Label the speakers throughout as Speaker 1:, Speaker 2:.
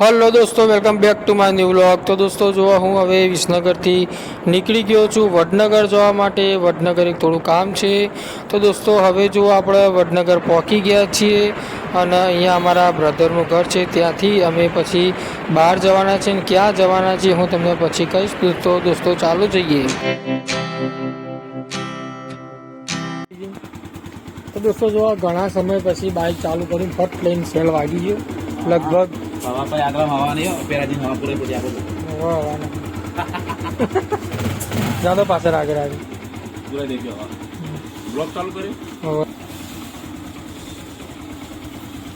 Speaker 1: Hello દોસ્તો welcome back to my new vlog તો દોસ્તો જો હું હવે વિસનગરથી નીકળી ગયો છું, વડનગર જવા માટે. વડનગર એક થોડું કામ છે. તો દોસ્તો, હવે જો આપણે વડનગર પહોંચી ગયા છીએ અને અહીંયા અમારા બ્રધરનું ઘર છે, ત્યાંથી અમે પછી બહાર જવાના છે અને ક્યાં જવાના છે હું તમને પછી કહીશ. તો દોસ્તો, ચાલો જઈએ. તો દોસ્તો, જો ઘણા સમય પછી બાઇક ચાલુ કરીને ફટ પ્લેન સેલ વાગી ગયું. લગભગ
Speaker 2: હવા પર આગળ હવા નહીં હો, પેલાથી હવા પૂરેપૂરી આપો
Speaker 1: વાહ વાહ જ્યાં તો પાછળ આગળ આવી
Speaker 2: પૂરા દેખ્યો હવા બ્લોક ચાલુ કર્યો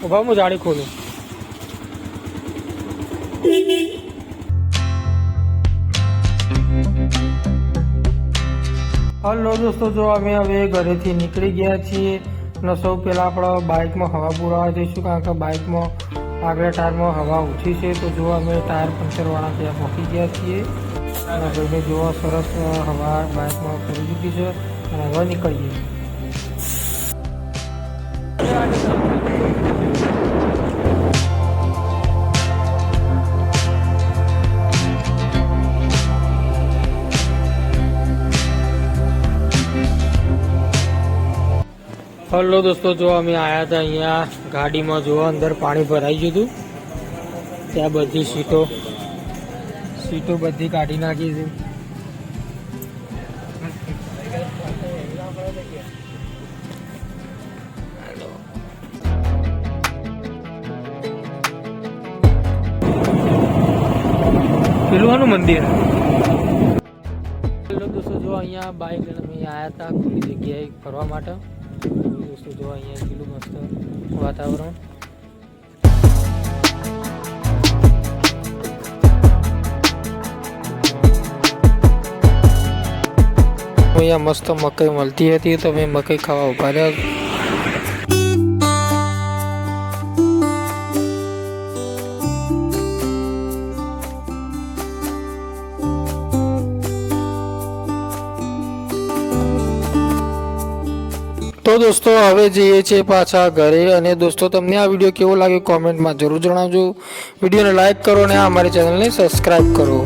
Speaker 1: ઊભા હું જાળી ખોલું હલો દોસ્તો જો અમે હવે ઘરેથી નીકળી ગયા છીએ અને સૌ પહેલાં આપણે બાઇકમાં હવા પુરાવા જઈશું કારણ કે બાઇકમાં આગળ ટાયરમાં હવા ઓછી છે, તો જો અમે ટાયર પંચરવાળા ત્યાં પહોંચી ગયા છીએ. અને ભાઈને જોવા સરસ હવા બાઇકમાં ફરી દીધી છે. અને હવે નીકળીએ. હલો દોસ્તો, જો અમે આવ્યા હતા અહીંયા ગાડીમાં, જો અંદર પાણી ભરાઈ ગયું હતું. ત્યાં બધી સીટો સીટો બધી કાઢી નાખી છે. પેલું મંદિર. દોસ્તો, જો અહીંયા બાઇક અમે આવ્યા હતા, ખુલ્લી જગ્યાએ ફરવા માટે. દોસ્તો, જો અહીંયા કેટલું મસ્ત વાતાવરણ. અહીંયા મસ્ત મકઈ મળતી હતી, તો મેં મકઈ ખાવા ઊભા રહ્યા. તો દોસ્તો, હવે જઈએ છીએ પાછા ઘરે. અને દોસ્તો, તમને આ વીડિયો કેવો લાગ્યો કોમેન્ટમાં જરૂર જણાવજો. વિડીયોને લાઇક કરો અને આ અમારી ચેનલને સબસ્ક્રાઈબ કરો.